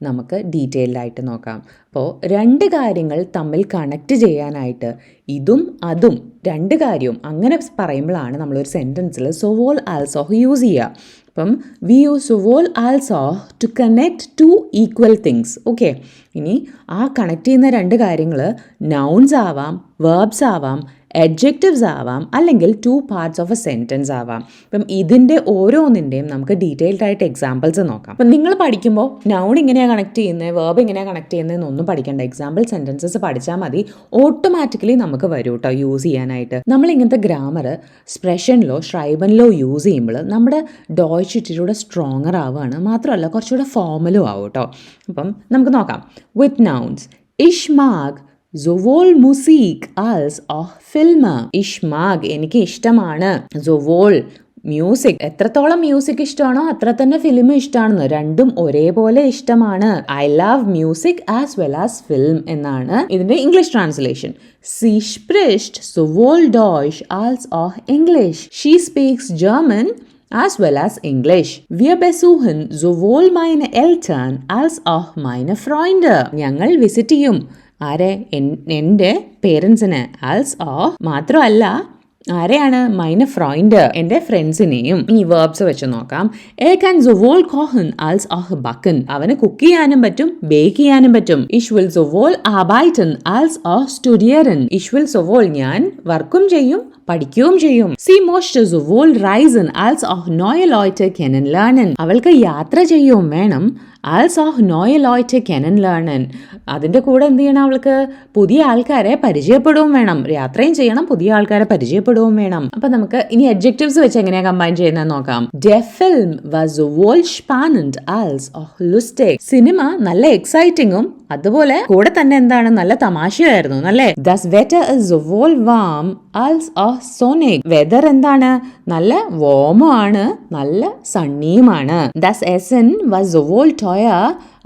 നമുക്ക് ഡീറ്റെയിൽഡ് ആയിട്ട് നോക്കാം. അപ്പോൾ രണ്ട് കാര്യങ്ങൾ തമ്മിൽ കണക്റ്റ് ചെയ്യാനായിട്ട് ഇതും അതും രണ്ട് കാര്യവും അങ്ങനെ പറയുമ്പോഴാണ് നമ്മളൊരു സെന്റൻസിൽ സൊവോൾ ആൽസോഹ് യൂസ് ചെയ്യുക. അപ്പം വി യൂസ് സൊവോൾ ആൽസോഹ് to connect two equal things okay ഇനി ആ കണക്ട് ചെയ്യുന്ന രണ്ട് കാര്യങ്ങൾ നൗൺസ് ആവാം വേർബ്സ് ആവാം എഡ്ജക്റ്റീവ്സ് ആവാം അല്ലെങ്കിൽ two parts of a sentence ആവാം. അപ്പം ഇതിന്റെ ഓരോന്നിന്റെയും നമുക്ക് ഡീറ്റെയിൽഡ് ആയിട്ട് എക്സാമ്പിൾസ് നോക്കാം. അപ്പം നിങ്ങൾ പഠിക്കുമ്പോൾ നൗൺ എങ്ങനെയാണ് കണക്ട് ചെയ്യുന്നത് വേർബ് എങ്ങനെയാണ് കണക്ട് ചെയ്യുന്നത് ചെയ്യുന്നതെന്നൊന്നും പഠിക്കേണ്ട. എക്സാമ്പിൾ സെന്റൻസസ് പഠിച്ചാൽ മതി. ഓട്ടോമാറ്റിക്കലി നമുക്ക് വരും കേട്ടോ യൂസ് ചെയ്യാനായിട്ട്. നമ്മൾ ഇങ്ങനത്തെ ഗ്രാമർ സ്പ്രഷനിലോ ഷ്രൈബനിലോ യൂസ് ചെയ്യുമ്പോൾ നമ്മുടെ ഡോയ്ച്ച് ഇച്ചിരിയുടെ സ്ട്രോങ്ങർ ആവുകയാണ്. മാത്രമല്ല കുറച്ചുകൂടെ ഫോമലും ആവും കേട്ടോ അപ്പം നമുക്ക് നോക്കാം. വിത്ത് Ich mag sowohl Musik als auch Filme. Ich mag, എനിക്ക് ഇഷ്ടമാണ്. sowohl മ്യൂസിക് എത്രത്തോളം മ്യൂസിക് ഇഷ്ടമാണോ അത്ര തന്നെ ഫിലിം ഇഷ്ടമാണെന്ന്. രണ്ടും ഒരേപോലെ ഇഷ്ടമാണ്. I love music as well as film എന്നാണ് ഇതിന്റെ ഇംഗ്ലീഷ് ട്രാൻസ്ലേഷൻ സി സ്പ്രിഷ്ട് sowohl ഡോയ്ഷ് als auch English. She speaks German as well as English. Wir besuchen sowohl meine Eltern als auch meine Freunde. ഞങ്ങൾ വിസിറ്റ് ചെയ്യും. ആരെ? എന്റെ പേരൻസിന് ആൽസ് ഓ മാത്രമല്ല ആരെയാണ്? മൈന ഫ്രോയിൻഡ് എന്റെ ഫ്രണ്ട്സിനെയും ഈ വേർബ്സ് വെച്ച് നോക്കാം. എ കാൻ സൊവോൾ കോഹൻ ആൽസ് ഓഹ് ബക്കൻ അവന് കുക്ക് ചെയ്യാനും പറ്റും ബേക്ക് ചെയ്യാനും പറ്റും. ഇഷ് വിൽ സൊവോൾ ആബൈറ്റൻ ആൽസ് ഓഹ് സ്റ്റുഡിയറൻ ഇഷ് വിൽ സൊവോൾ ഞാൻ വർക്കും ചെയ്യും പഠിക്കുകയും ചെയ്യും. സി മോസ്റ്റ് വോൾ റൈസൻ ആൽസ് ഓഫ് നോയ കെനൻ ലേണൻ അവൾക്ക് യാത്ര ചെയ്യുകയും വേണം. ആൽസ് ഓഫ് നോയ ലോയ്റ്റ് കെനൻ ലേണൻ അതിന്റെ കൂടെ എന്ത് ചെയ്യണം അവൾക്ക്? പുതിയ ആൾക്കാരെ പരിചയപ്പെടുകയും വേണം. യാത്രയും ചെയ്യണം പുതിയ ആൾക്കാരെ പരിചയപ്പെടുകയും വേണം. അപ്പൊ നമുക്ക് ഇനി അഡ്ജക്റ്റീവ്സ് വെച്ച് എങ്ങനെയാ കമ്പൈൻ ചെയ്യുന്നത് നോക്കാം. ഡെ ഫിൽം വാസ് വോൾ സ്പാനൻഡ് ആൽസ് ഓഹ് ലുസ്റ്റേക് സിനിമ നല്ല എക്സൈറ്റിങ്ങും അതുപോലെ കൂടെ തന്നെ എന്താണ്? നല്ല തമാശയായിരുന്നു അല്ലേ? ദസ് വെറ്റർ ഇസ് വോൾ വാം ആൽസ് ഓഹ് സോനേക് വെതർ എന്താണ്? നല്ല വോമോ ആണ് നല്ല സണ്ണിയുമാണ് ദസ് എസൻ വാസ് വോൾ ടോയ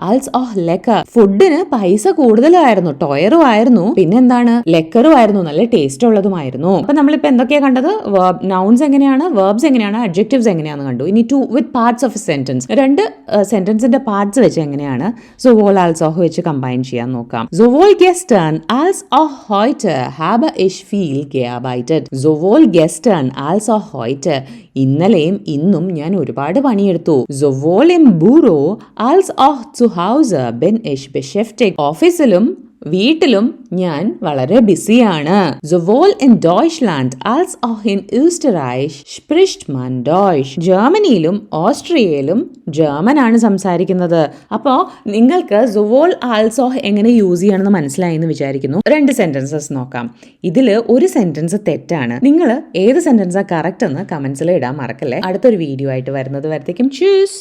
ആൽസ് ഓഹ് ലെക്കർ ഫുഡിന് പൈസ കൂടുതലായിരുന്നു ടോയറും ആയിരുന്നു പിന്നെന്താണ്? ലെക്കറും ആയിരുന്നു നല്ല ടേസ്റ്റ് ഉള്ളതുമായിരുന്നു. അപ്പൊ നമ്മളിപ്പോ എന്തൊക്കെയാ കണ്ടത്? നൗൺസ് എങ്ങനെയാണ്? വേർബ്സ് എങ്ങനെയാണ്? അഡ്ജക്റ്റീവ്സ് എങ്ങനെയാണെന്ന് കണ്ടു. ഇനി two with parts of a sentence രണ്ട് സെന്റൻസിന്റെ പാർട്സ് വെച്ച് എങ്ങനെയാണ്? സോവോൾ ആൽസ് ഓഹ് വെച്ച് കമ്പൈൻ ചെയ്യാൻ നോക്കാം. സോവോൾ ഗെസ്റ്റേൺ ആൽസ് ഓഹ് ഹോയ്റ്റ് ഹാബ് ഇഷ് ഫീൽ. Sowohl gestern als auch heute. ഇന്നലെയും ഇന്നും ഞാൻ ഒരുപാട് പണിയെടുത്തു. Sowohl im Büro als auch zu ബെൻ എഷ് beschäftigt. ഓഫീസിലും വീട്ടിലും ഞാൻ വളരെ ബിസിയാണ്. als auch in Österreich spricht man Deutsch. ജർമ്മനിയിലും ഓസ്ട്രിയയിലും ജർമ്മൻ ആണ് സംസാരിക്കുന്നത്. അപ്പോൾ നിങ്ങൾക്ക് സുവോൾ ആൽസോഹ് എങ്ങനെ യൂസ് ചെയ്യണമെന്ന് മനസ്സിലായി എന്ന് വിചാരിക്കുന്നു. രണ്ട് സെന്റൻസസ് നോക്കാം. ഇതിൽ ഒരു സെന്റൻസ് തെറ്റാണ്. നിങ്ങൾ ഏത് സെന്റൻസാ കറക്റ്റ് എന്ന് കമന്റ്സിൽ ഇടാൻ മറക്കല്ലേ? അടുത്തൊരു വീഡിയോ ആയിട്ട് വരുന്നത്. വരത്തേക്കും. ചൂസ്